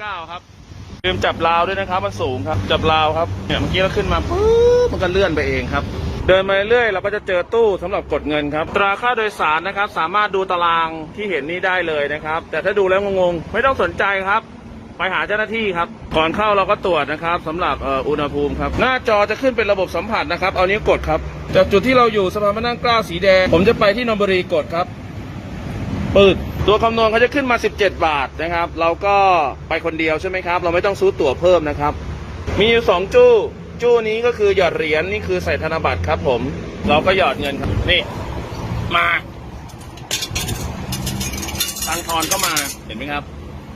เก้าครับลืมจับราวด้วยนะครับ มันสูงครับ จับราวครับเนี่ยเมื่อกี้เราขึ้นมาปุ๊บมันก็เลื่อนไปเองครับ เดินมาเรื่อยเราก็จะเจอตู้สำหรับกดเงินครับ ตราค่าโดยสารนะครับ สามารถดูตารางที่เห็นนี้ได้เลยนะครับ แต่ถ้าดูแล้วงงๆไม่ต้องสนใจครับ ไปหาเจ้าหน้าที่ครับ ก่อนเข้าเราก็ตรวจนะครับสำหรับอ,อ,อุณหภูมิครับ หน้าจอจะขึ้นเป็นระบบสัมผัสนะครับ เอานิ้วกดครับ จากจุดที่เราอยู่สะพานพระนั่งกล้าสีแดง ผมจะไปที่นนบุรีกดครับ ปืด ตัวคำนวณเขาจะขึ้นมา 17 บาทนะครับ เราก็ไปคนเดียวใช่ไหมครับ เราไม่ต้องซื้อตั๋วเพิ่มนะครับ มีอยู่สองจู้ จู้นี้ก็คือหยอดเหรียญนี่คือใส่ธนบัตรครับผม เราก็หยอดเงินครับ นี่ มาตังทอนก็มาเห็นไหมครับ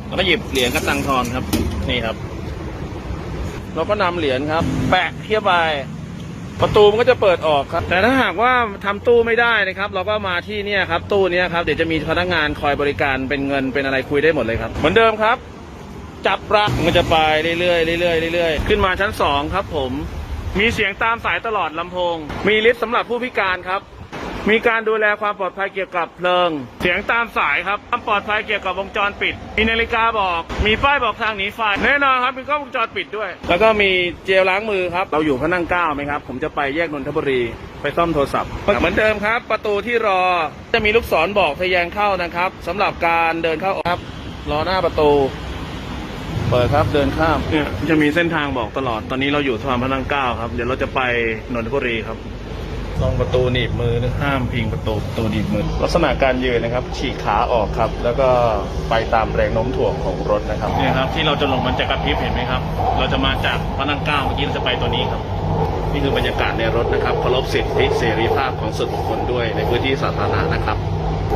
เราก็หยิบเหรียญกับตังทอนครับ นี่ครับ เราก็นำเหรียญครับ แปะเทียบไป ประตูมันก็จะเปิดออกครับ แต่ถ้าหากว่าทำตู้ไม่ได้นะครับ เราก็มาที่เนี่ยครับ ตู้นี้ครับ เดี๋ยวจะมีพนักงานคอยบริการเป็นเงินเป็นอะไรคุยได้หมดเลยครับ เหมือนเดิมครับ จับปลักมันจะไปเรื่อยๆเรื่อยๆเรื่อยๆขึ้นมาชั้นสองครับผม มีเสียงตามสายตลอดลำโพง มีลิฟต์สำหรับผู้พิการครับ มีการดูแลความปลอดภัยเกี่ยวกับเพลิง เสียงตามสายครับความปลอดภัยเกี่ยวกับวงจรปิด มีนาฬิกาบอก มีป้ายบอกทางหนีไฟ แน่นอนครับ มีกล้องวงจรปิดด้วย แล้วก็มีเจลล้างมือครับ เราอยู่พระนั่งเก้าไหมครับ ผมจะไปแยกนนทบุรี ไปซ่อมโทรศัพท์ เหมือนเดิมครับ ประตูที่รอ จะมีลูกศรบอกทะแยงเข้านะครับสำหรับการเดินเข้าออกครับ รอหน้าประตู เปิดครับ เดินข้าม เนี่ย จะมีเส้นทางบอกตลอด ตอนนี้เราอยู่สะพานพระนั่งเก้าครับ เดี๋ยวเราจะไปนนทบุรีครับ ต้องประตูหนีบมือนะห้ามพิงประตูประตูหนีบมือ ลักษณะการยืนนะครับ ฉีกขาออกครับ แล้วก็ไปตามแรงโน้มถ่วงของรถนะครับเนี่ยครับ ที่เราจะลงมันจะกระพริบเห็นไหมครับ เราจะมาจากพระนั่งเกล้าเมื่อกี้เราจะไปตัวนี้ครับ นี่คือบรรยากาศในรถนะครับเคารพสิทธิเสรีภาพของส่วนบุคคลด้วยในพื้นที่สาธารณะนะครับ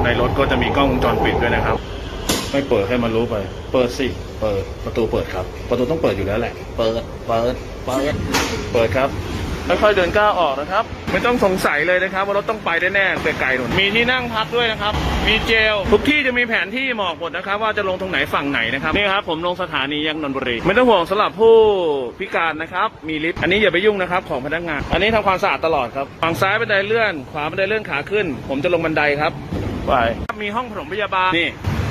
ในรถก็จะมีกล้องวงจรปิดด้วยนะครับไม่เปิดให้มันรู้ไป เปิดสิ เปิด ประตูเปิดครับ ประตูต้องเปิดอยู่แล้วแหละ เปิด เปิด เปิด เปิดครับ ค่อยๆเดินก้าวออกนะครับ ไม่ต้องสงสัยเลยนะครับ ว่ารถต้องไปแน่ๆไกลๆหนุนมีที่นั่งพักด้วยนะครับ มีเจลทุกที่จะมีแผนที่บอกหมดนะครับ ว่าจะลงตรงไหนฝั่งไหนนะครับนี่ครับผมลงสถานียังนนทบุรีไม่ต้องห่วงสำหรับผู้พิการนะครับมีลิฟต์อันนี้อย่าไปยุ่งนะครับของพนักงาน อันนี้ทำความสะอาดตลอดครับฝั่งซ้ายบันไดเลื่อน ขวาบันไดเลื่อนขาขึ้น ผมจะลงบันไดครับไปมีห้องปฐมพยาบาลนี่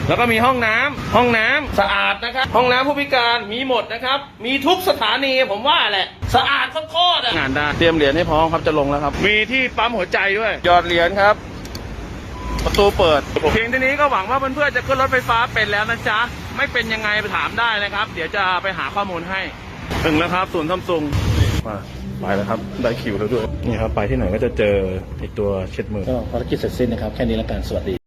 แล้วก็มีห้องน้ำห้องน้ำสะอาดนะครับ ห้องน้ำผู้พิการมีหมดนะครับ มีทุกสถานีผมว่าแหละ สะอาดโคตรๆอะงานได้เตรียมเหรียญให้พร้อมครับจะลงแล้วครับ มีที่ปั๊มหัวใจด้วยหยอดเหรียญครับประตูเปิดเพียงเท่านี้ก็หวังว่าเพื่อนๆจะขึ้นรถไฟฟ้าเป็นแล้วนะจ๊ะ ไม่เป็นยังไงไปถามได้นะครับ เดี๋ยวจะไปหาข้อมูลให้ ถึงแล้วครับศูนย์ซัมซุงมาไปแล้วครับ ได้คิวแล้วด้วย นี่ครับ ไปที่ไหนก็จะเจอไอตัวเช็ดมือ ก็ภารกิจเสร็จสิ้นนะครับ แค่นี้แล้วกันสวัสดี